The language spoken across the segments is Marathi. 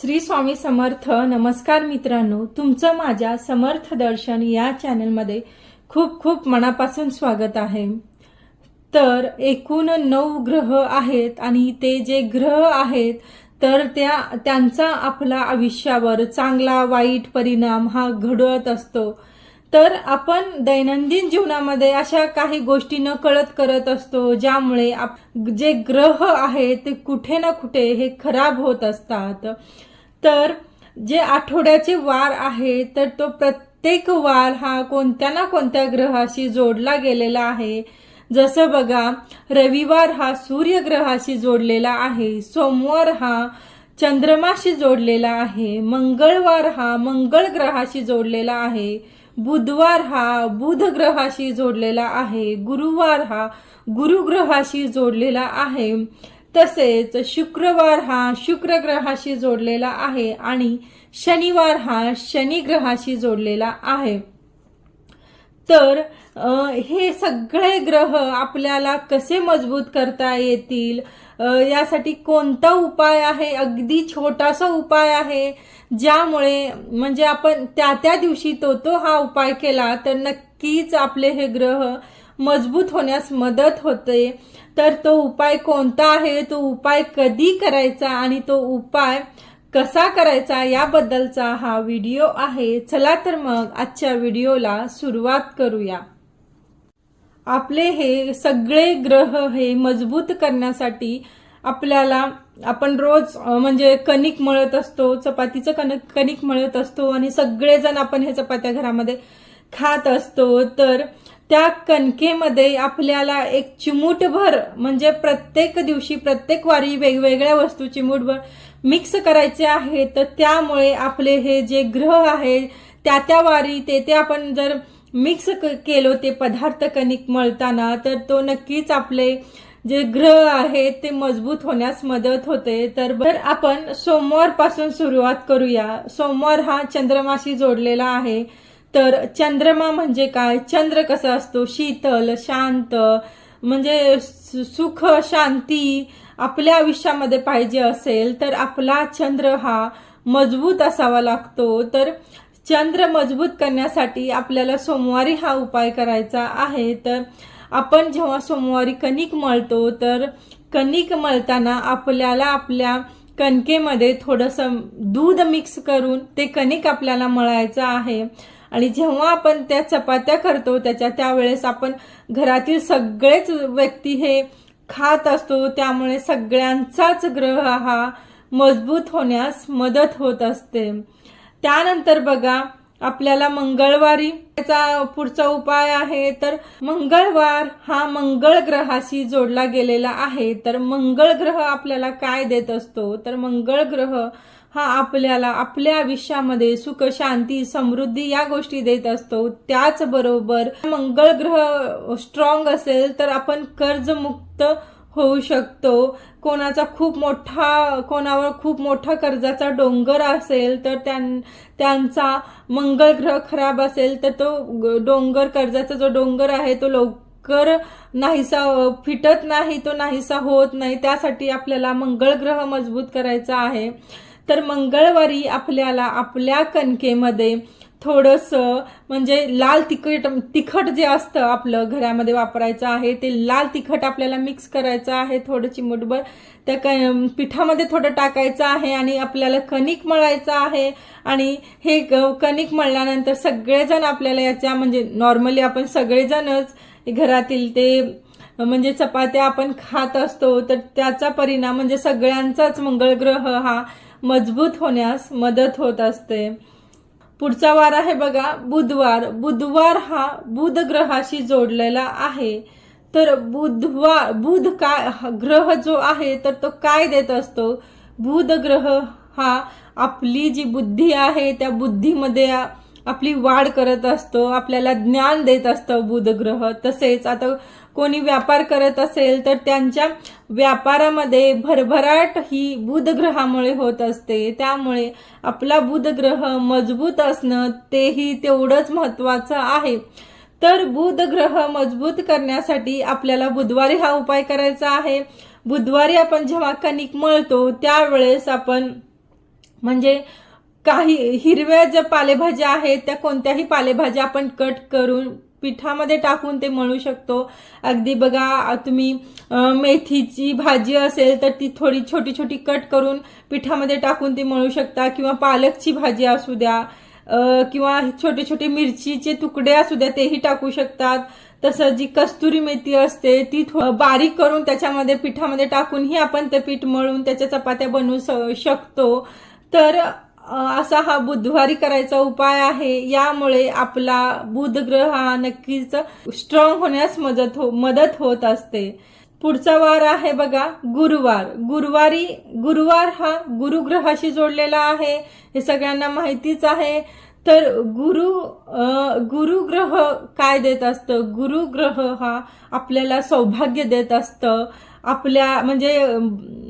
श्री स्वामी समर्थ. नमस्कार मित्रांनो तुमचं माझ्या समर्थ दर्शन या चॅनलमध्ये खूप खूप मनापासून स्वागत आहे. तर एकूण नऊ ग्रह आहेत आणि ते जे ग्रह आहेत तर त्या त्यांचा आपला आयुष्यावर चांगला वाईट परिणाम हा घडत असतो. तर आपण दैनंदिन जीवनामध्ये अशा काही गोष्टी न कळत करत असतो ज्यामुळे आप जे ग्रह आहेत ते कुठे ना कुठे हे खराब होत असतात. तर जे आठवड्याचे वार आहे तर तो प्रत्येक वार हा कोणत्या ना कोणत्या ग्रहाशी जोडला गेलेला आहे. जसं बघा रविवार हा सूर्यग्रहाशी जोडलेला आहे सोमवार हा चंद्रमाशी जोडलेला आहे मंगळवार हा मंगळ ग्रहाशी जोडलेला आहे. बुधवार हा बुध ग्रहाशी जोडलेला आहे. गुरुवार हा गुरुग्रहाशी जोडलेला आहे. तसेच शुक्रवार हा शुक्र ग्रहाशी जोडलेला आहे आणि शनिवार हा शनी ग्रहाशी जोडलेला आहे. तर हे सगळे ग्रह आपल्याला कसे मजबूत करता येतील? यासाठी कोणता उपाय आहे? अगदी छोटासा उपाय आहे ज्यामुळे म्हणजे आपण त्या त्या दिवशी तो तो हा उपाय केला तर नक्कीच आपले हे ग्रह मजबूत होण्यास मदत होते. तर तो उपाय कोणता आहे? तो उपाय कधी करायचा? आणि तो उपाय कसा करायचा याबद्दलचा हा व्हिडिओ आहे. चला तर मग आजच्या व्हिडिओला सुरुवात करूया. आपले हे सगळे ग्रह हे मजबूत करण्यासाठी आपल्याला आपण रोज म्हणजे कणिक मळत असतो चपातीचं कणक कणिक मळत असतो आणि सगळेजण आपण हे चपात्या घरामध्ये खात असतो. तर त्या कणकेमध्ये आपल्याला एक चिमूटभर म्हणजे प्रत्येक दिवशी प्रत्येक वारी वेगवेगळ्या वस्तू चिमूटभर मिक्स करायचे आहे तर त्यामुळे आपले हे जे ग्रह आहे त्या त्या वारी ते ते आपण जर मिक्स केलो ते पदार्थ कणिक मळताना तर तो नक्कीच आपले जे ग्रह आहेत ते मजबूत होण्यास मदत होते. तर बर आपण सोमवारपासून सुरुवात करूया. सोमवार हा चंद्रमाशी जोडलेला आहे. तर चंद्रमा म्हणजे काय? चंद्र कसा असतो? शीतल शांत म्हणजे सुख शांती आपल्या आयुष्यामध्ये पाहिजे असेल तर आपला चंद्र हा मजबूत असावा लागतो. तर चंद्र मजबूत करण्यासाठी आपल्याला सोमवारी हा उपाय करायचा आहे. तर आपण जेव्हा सोमवारी कणिक मळतो तर कणिक मळताना आपल्याला आपल्या कणकेमध्ये थोडंसं दूध मिक्स करून ते कणिक आपल्याला मळायचं आहे. आणि जेव्हा आपण त्या चपात्या करतो त्याच्या त्यावेळेस आपण घरातील सगळेच व्यक्ती हे खात असतो त्यामुळे सगळ्यांचाच ग्रह हा मजबूत होण्यास मदत होत असते. त्यानंतर बघा आपल्याला मंगळवारी त्याचा पुढचा उपाय आहे तर मंगळवार हा मंगळ ग्रहाशी जोडला गेलेला आहे. तर मंगळ ग्रह आपल्याला काय देत असतो? तर मंगळ ग्रह हा आपल्याला आपल्या आयुष्यामध्ये सुख शांती समृद्धी या गोष्टी देत असतो. त्याचबरोबर मंगळ ग्रह स्ट्रॉंग असेल तर आपण कर्जमुक्त होऊ शकतो. कोणाचा खूप मोठा कोणावर खूप मोठा कर्जाचा डोंगर असेल तर त्यां त्यांचा मंगळ ग्रह खराब असेल तर तो डोंगर कर्जाचा जो डोंगर आहे तो लवकर नाहीसा फिटत नाही तो नाहीसा होत नाही. त्यासाठी आपल्याला मंगळ ग्रह मजबूत करायचा आहे. तर मंगळवारी आपल्याला आपल्या कणकेमध्ये थोडंसं म्हणजे लाल तिखट तिखट जे असतं आपलं घरामध्ये वापरायचं आहे ते लाल तिखट आपल्याला मिक्स करायचं आहे थोडं चिमूटभर त्या क पिठामध्ये थोडं टाकायचं आहे आणि आपल्याला कणिक मळायचं आहे. आणि हे कणिक मळल्यानंतर सगळेजण आपल्याला याच्या म्हणजे नॉर्मली आपण सगळेजणच घरातील ते म्हणजे चपात्या आपण खात असतो तर त्याचा परिणाम म्हणजे सगळ्यांचाच मंगळ ग्रह हा मजबूत होण्यास मदत होत असते. पुढचा वार आहे बघा बुधवार. बुधवार हा बुध ग्रहाशी जोडलेला आहे. तर बुधवार बुध काय ग्रह जो आहे तर तो काय देत असतो? बुध ग्रह हा आपली जी बुद्धी आहे त्या बुद्धीमध्ये आपली वाढ करत असतो आपल्याला ज्ञान देत असतं बुधग्रह. तसेच आता कोणी व्यापार करत असेल तर त्यांच्या व्यापारामध्ये भरभराट ही बुधग्रहामुळे होत असते. त्यामुळे आपला बुधग्रह मजबूत असणं तेही तेवढंच महत्वाचं आहे. तर बुध ग्रह मजबूत करण्यासाठी आपल्याला बुधवारी हा उपाय करायचा आहे. बुधवारी आपण जेव्हा कणिक मळतो त्यावेळेस आपण म्हणजे काही हिरव्या ज्या पालेभाज्या आहेत त्या कोणत्याही पालेभाज्या आपण कट करून पिठामध्ये टाकून ते मळू शकतो. अगदी बघा तुम्ही मेथीची भाजी असेल तर ती थोडी छोटी छोटी कट करून पिठामध्ये टाकून ती मळू शकता किंवा पालकची भाजी असू द्या किंवा छोटे छोटे मिरचीचे तुकडे असू द्या तेही टाकू शकतात. तसं जी कस्तुरी मेथी असते ती थो- बारीक करून त्याच्यामध्ये पिठामध्ये टाकूनही आपण ते पीठ मळून त्याच्या चपात्या बनवू स- शकतो. तर असा हा बुधवारी करायचा उपाय आहे. यामुळे आपला बुध ग्रह हा नक्कीच स्ट्रॉंग होण्यास मदत हो मदत होत असते. पुढचा वार आहे बघा गुरुवार. गुरुवारी गुरुवार हा गुरुग्रहाशी जोडलेला आहे. हे सगळ्यांना माहितीच आहे. तर गुरु गुरुग्रह काय देत असतं? गुरुग्रह हा आपल्याला सौभाग्य देत असतं. आपल्या म्हणजे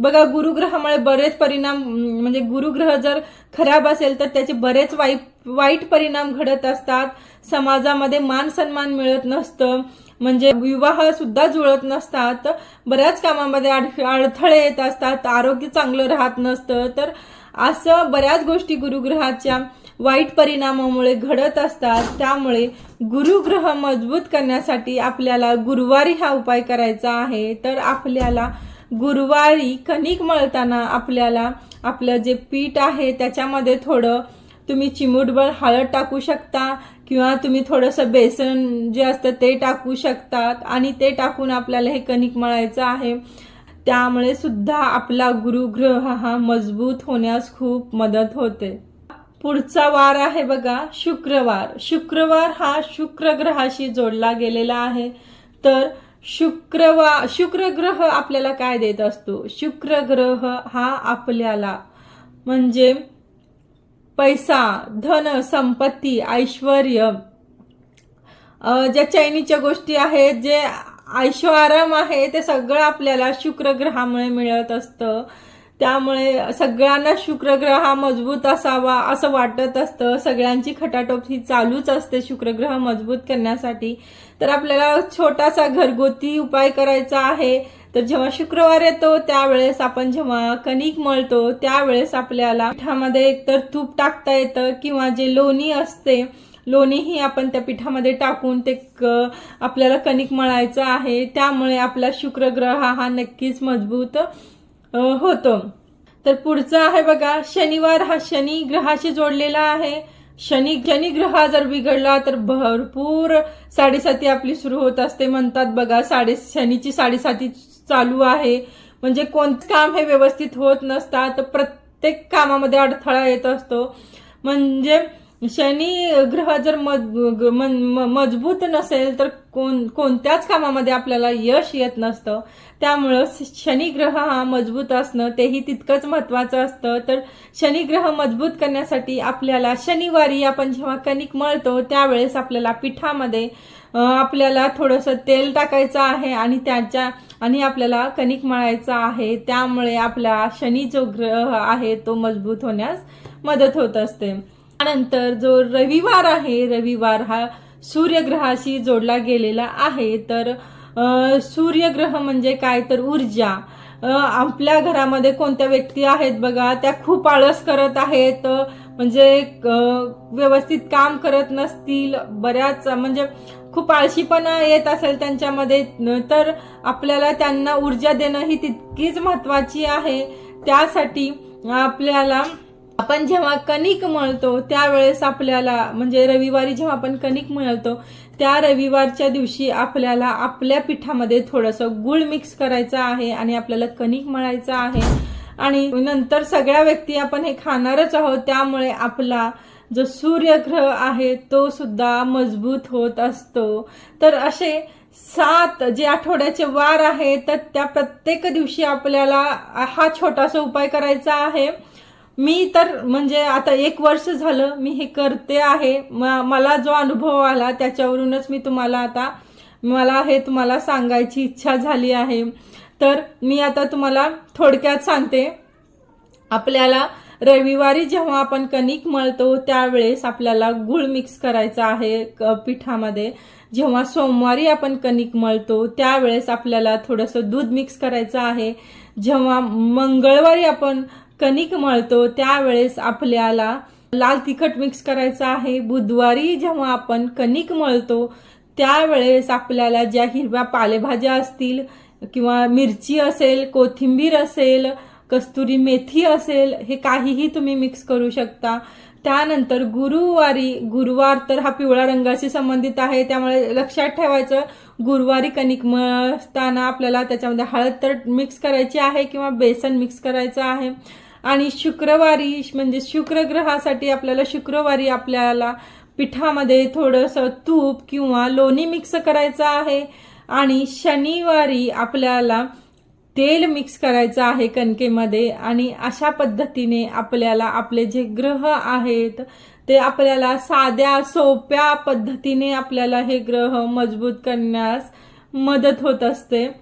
बघा गुरुग्रहामुळे बरेच परिणाम म्हणजे गुरुग्रह जर खराब असेल तर त्याचे बरेच वाईट वाईट परिणाम घडत असतात. समाजामध्ये मान सन्मान मिळत नसतं. म्हणजे विवाह सुद्धा जुळत नसतात. बऱ्याच कामामध्ये अडथळे येत असतात. आरोग्य चांगलं राहत नसतं. तर असं बऱ्याच गोष्टी गुरुग्रहाच्या वाईट परिणामामुळे घडत असतात त्यामुळे गुरुग्रह मजबूत करण्यासाठी आपल्याला गुरुवारी हा उपाय करायचा आहे. तर आपल्याला गुरुवारी कणिक मळताना आपल्याला आपलं जे पीठ आहे त्याच्यामध्ये थोडं तुम्ही चिमूटभर हळद टाकू शकता किंवा तुम्ही थोडंसं बेसन जे असतं ते टाकू शकतात आणि ते टाकून आपल्याला हे कणिक मळायचं आहे. त्यामुळे सुद्धा आपला गुरुग्रह हा मजबूत होण्यास खूप मदत होते. पुढचा वार आहे बघा शुक्रवार. शुक्रवार हा शुक्र ग्रहाशी जोडला गेलेला आहे. तर शुक्रवार शुक्र ग्रह आपल्याला काय देत असतो? शुक्र ग्रह हा आपल्याला म्हणजे पैसा धन संपत्ती ऐश्वर ज्या चैनीच्या गोष्टी आहेत जे आयशो आहे ते सगळं आपल्याला शुक्र ग्रहामुळे मिळत असतं. त्यामुळे सगळ्यांना शुक्र ग्रह हा मजबूत असावा असं वाटत असतं. सगळ्यांची खटाटोप ही चालूच असते शुक्रग्रह मजबूत करण्यासाठी. तर आपल्याला छोटासा घरगुती उपाय करायचा आहे. तर जेव्हा शुक्रवार येतो त्यावेळेस आपण जेव्हा कणिक मळतो त्यावेळेस आपल्याला पिठामध्ये एकतर तूप टाकता येतं किंवा जे लोणी असते लोणीही आपण त्या पिठामध्ये टाकून ते आपल्याला कणिक मळायचं आहे. त्यामुळे आपला शुक्रग्रह हा नक्कीच मजबूत होतो. तर पुढचा आहे बघा शनिवार हा शनी ग्रहाशी जोडलेला आहे. शनी शनी ग्रह जर बिघडला तर भरपूर साडेसाती आपली सुरू होत असते. म्हणतात बघा साडे शनीची साडेसाती चालू आहे. म्हणजे कोणतं काम हे व्यवस्थित होत नसतात प्रत्येक कामामध्ये अडथळा येत असतो. म्हणजे शनी ग्रह जर मज- ग- मजबूत नसेल तर कोण कोणत्याच कामामध्ये आपल्याला यश येत नसतं. त्यामुळं शनी ग्रह हा मजबूत असणं तेही तितकंच महत्वाचं असतं. तर शनी ग्रह मजबूत करण्यासाठी आपल्याला शनिवारी आपण जेव्हा कणिक मळतो त्यावेळेस आपल्याला पिठामध्ये आपल्याला थोडंसं तेल टाकायचं आहे आणि त्याच्या आणि आपल्याला कणिक मळायचं आहे. त्यामुळे आपला शनी जो ग्रह आहे तो मजबूत होण्यास मदत होत असते. त्यानंतर जो रविवार आहे रविवार हा सूर्यग्रहाशी जोडला गेलेला आहे. तर सूर्यग्रह म्हणजे काय? तर ऊर्जा. आपल्या घरामध्ये कोणत्या व्यक्ती आहेत बघा त्या खूप आळस करत आहेत. म्हणजे व्यवस्थित काम करत नसतील बऱ्याच म्हणजे खूप आळशीपणा येत असेल त्यांच्यामध्ये. तर आपल्याला त्यांना ऊर्जा देणं ही तितकीच महत्वाची आहे. त्यासाठी आपल्याला आपण जेव्हा कणिक मळतो त्यावेळेस आपल्याला म्हणजे रविवारी जेव्हा आपण कणिक मळतो त्या रविवारच्या दिवशी आपल्याला आपल्या पिठामध्ये थोडंसं गुळ मिक्स करायचं आहे आणि आपल्याला कणिक मळायचं आहे. आणि नंतर सगळ्या व्यक्ती आपण हे खाणारच आहोत त्यामुळे आपला जो सूर्यग्रह आहे तो सुद्धा मजबूत होत असतो. तर असे सात जे आठवड्याचे वार आहेत तर त्या प्रत्येक दिवशी आपल्याला हा छोटासा उपाय करायचा आहे. मी तर म्हणजे आता एक वर्ष झालं मी हे करते आहे. म- मला जो अनुभव आला त्याच्यावरूनच मी तुम्हाला आता मला हे तुम्हाला सांगायची इच्छा झाली आहे. तर मी आता तुम्हाला थोडक्यात सांगते. आपल्याला रविवारी जेव्हा आपण कणिक मळतो त्यावेळेस आपल्याला गुळ मिक्स करायचा आहे पिठामध्ये. जेव्हा सोमवारी आपण कणिक मळतो त्यावेळेस आपल्याला थोडंसं दूध मिक्स करायचं आहे. जेव्हा मंगळवारी आपण कणिक मळतो त्यावेळेस आपल्याला लाल तिखट मिक्स करायचं आहे. बुधवारी जेव्हा आपण कणिक मळतो त्यावेळेस आपल्याला ज्या हिरव्या पालेभाज्या असतील किंवा मिरची असेल कोथिंबीर असेल कस्तुरी मेथी असेल हे काहीही तुम्ही मिक्स करू शकता. त्यानंतर गुरुवारी गुरुवार तर हा पिवळ्या रंगाशी संबंधित आहे त्यामुळे लक्षात ठेवायचं गुरुवारी कणिक मळताना आपल्याला त्याच्यामध्ये हळद तर मिक्स करायची आहे किंवा बेसन मिक्स करायचं आहे. आणि शुक्रवारी म्हणजे शुक्रग्रहासाठी आपल्याला शुक्रवारी आपल्याला पिठामध्ये थोडंसं तूप किंवा लोणी मिक्स करायचं आहे. आणि शनिवारी आपल्याला तेल मिक्स करायचं आहे कणकेमध्ये. आणि अशा पद्धतीने आपल्याला आपले जे ग्रह आहेत ते आपल्याला साध्या सोप्या पद्धतीने आपल्याला हे ग्रह मजबूत करण्यास मदत होत असते.